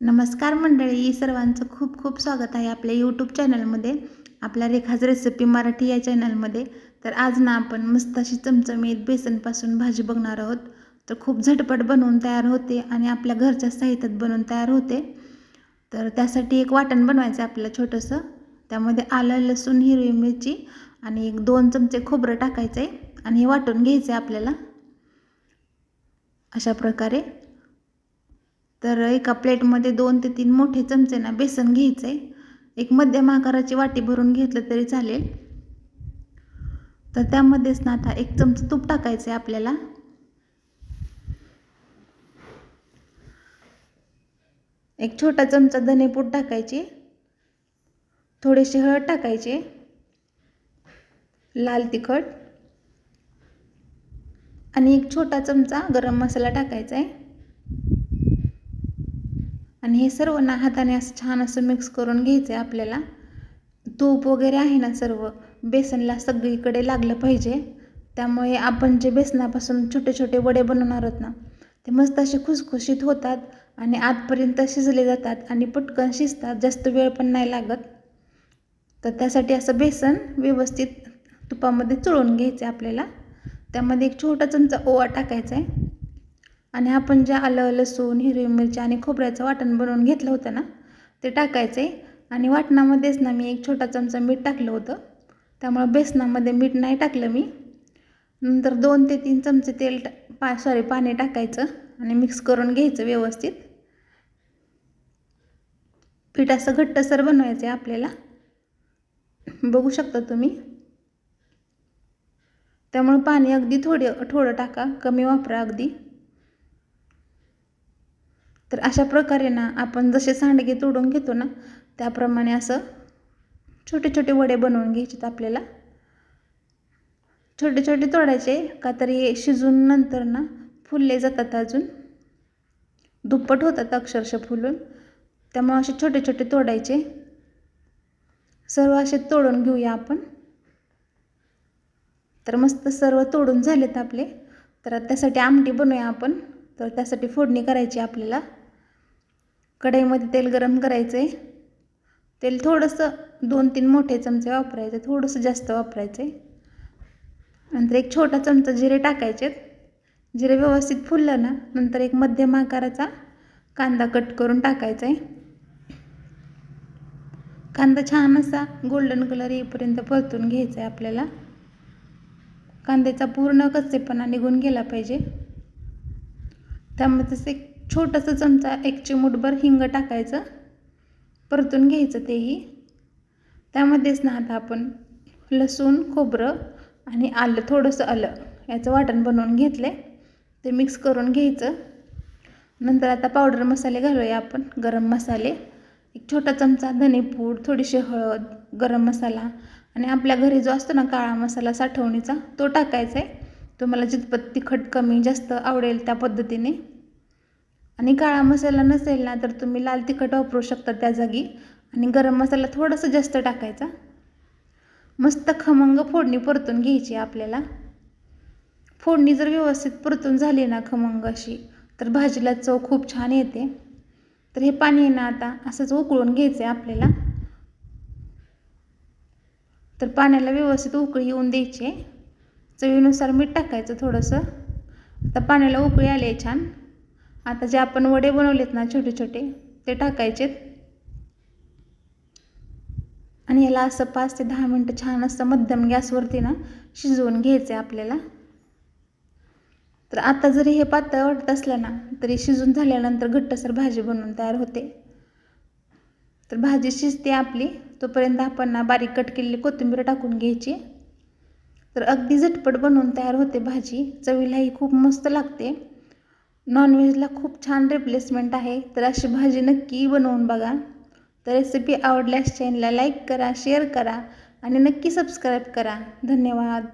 नमस्कार मंडळी सर्वांचं खूप खूप स्वागत आहे आपल्या यूट्यूब चॅनलमध्ये आपल्या रेखाज रेसिपी मराठी या चॅनलमध्ये तर आज ना आपण मस्त अशी चमचमीत बेसनपासून भाजी बघणार आहोत. तर खूप झटपट बनवून तयार होते आणि आपल्या घरच्या साहित्यात बनवून तयार होते. तर त्यासाठी एक वाटण बनवायचं आहे आपल्याला छोटंसं. त्यामध्ये आलं लसूण हिरवी मिरची आणि एक दोन चमचे खोबरं टाकायचं आहे आणि हे वाटून घ्यायचं आहे आपल्याला. अशा प्रकारे तर एका प्लेटमध्ये दोन ते तीन मोठे चमचे ना बेसन घ्यायचं आहे एक मध्यम आकाराची वाटी भरून घेतलं तरी चालेल. तर त्यामध्येच ना आता एक चमचा तूप टाकायचं आहे आपल्याला. एक छोटा चमचा धनेपूड टाकायची. थोडेसे हळद टाकायचे. लाल तिखट. आणि एक छोटा चमचा गरम मसाला टाकायचा आहे आणि हे सर्व ना हाताने असं छान असं मिक्स करून घ्यायचं आहे आपल्याला. तूप वगैरे आहे ना सर्व बेसनला सगळीकडे लागलं पाहिजे. त्यामुळे आपण जे बेसनापासून छोटे छोटे वडे बनवणार आहोत ना ते मस्त असे खुसखुशीत होतात आणि आतपर्यंत शिजले जातात आणि पटकन शिजतात जास्त वेळ पण नाही लागत. तर त्यासाठी असं बेसन व्यवस्थित तुपामध्ये चुळून घ्यायचं आहे आपल्याला. त्यामध्ये एक छोटा चमचा ओवा टाकायचा आहे आणि आपण जे आलं लसूण हिरवी मिरची आणि खोबऱ्याचं वाटण बनवून घेतलं होतं ना ते टाकायचं आहे आणि वाटणामध्येच ना मी एक छोटा चमचा मीठ टाकलं होतं. त्यामुळं बेसनामध्ये मीठ नाही टाकलं मी. नंतर दोन ते तीन चमचे तेल टा पा सॉरी पाणी टाकायचं आणि मिक्स करून घ्यायचं व्यवस्थित. पीठ असं घट्टसर बनवायचं आहे आपल्याला. बघू शकता तुम्ही. त्यामुळे पाणी अगदी थोडे थोडं टाका कमी वापरा अगदी. तर अशा प्रकारे ना आपण जसे सांडगे तोडून घेतो ना त्याप्रमाणे असं छोटे छोटे वडे बनवून घ्यायचे आपल्याला. छोटे छोटे तोडायचे का तरी शिजून नंतर ना फुलले जातात अजून. दुप्पट होतात अक्षरशः फुलून. त्यामुळे असे छोटे छोटे तोडायचे. सर्व असे तोडून घेऊया आपण. तर मस्त सर्व तोडून झालेत आपले. तर त्यासाठी आमटी बनवूया आपण. तर त्यासाठी फोडणी करायची आपल्याला. कढईमध्ये तेल गरम करायचं आहे तेल थोडंसं दोन तीन मोठे चमचे वापरायचे थोडंसं जास्त वापरायचं आहे नंतर एक छोटा चमचा जिरे टाकायचे जिरे व्यवस्थित फुललं ना नंतर एक मध्यम आकाराचा कांदा कट करून टाकायचा आहे कांदा छान असा गोल्डन कलर येईपर्यंत परतून घ्यायचा आहे आपल्याला. कांद्याचा पूर्ण कच्चेपणा निघून गेला पाहिजे. त्यामध्येच एक छोटंसं चमचा एक चिमूटभर हिंग टाकायचं. परतून घ्यायचं तेही. त्यामध्येच ना आता आपण लसूण खोबरं आणि आलं थोडंसं आलं याचं वाटण बनवून घेतलं ते मिक्स करून घ्यायचं. नंतर आता पावडर मसाले घालूया आपण गरम मसाले. एक छोटा चमचा धनेपूड थोडीशी हळद गरम मसाला आणि आपल्या घरी जो असतो ना काळा मसाला साठवणीचा तो टाकायचा आहे तुम्हाला जितपत तिखट कमी जास्त आवडेल त्या पद्धतीने. आणि काळा मसाला नसेल ना तर तुम्ही लाल तिखट वापरू शकता त्या जागी. आणि गरम मसाला थोडासा जास्त टाकायचा. मस्त खमंग फोडणी परतून घ्यायची आपल्याला. फोडणी जर व्यवस्थित परतून झाली ना खमंग अशी तर भाजीला चव खूप छान येते. तर हे पाणी आहे ना आता असंच उकळून घ्यायचं आहे आपल्याला. तर पाण्याला व्यवस्थित उकळी येऊन द्यायची आहे. चवीनुसार मीठ टाकायचं थोडंसं. आता पाण्याला उकळी आली आहे छान. आता जे आपण वडे बनवलेत ना छोटे छोटे ते टाकायचेत. आणि याला असं पाच ते दहा मिनटं छान असं मध्यम गॅसवरती ना शिजवून घ्यायचं आहे आपल्याला. तर आता जरी हे पातळ वाटत असलं ना तरी शिजून झाल्यानंतर घट्टसर भाजी बनवून तयार होते. तर भाजी शिजते आपली तोपर्यंत आपण ना बारीक कट केलेली कोथिंबीर टाकून घ्यायची. तर अगदी झटपट बनवून तयार होते भाजी. चवीलाही खूप मस्त लागते. नॉनव्हेजला खूप छान रिप्लेसमेंट आहे. तर अशी भाजी नक्की बनवून बघा. तर रेसिपी आवडल्यास चॅनलला लाईक करा शेअर करा आणि नक्की सबस्क्राईब करा. धन्यवाद.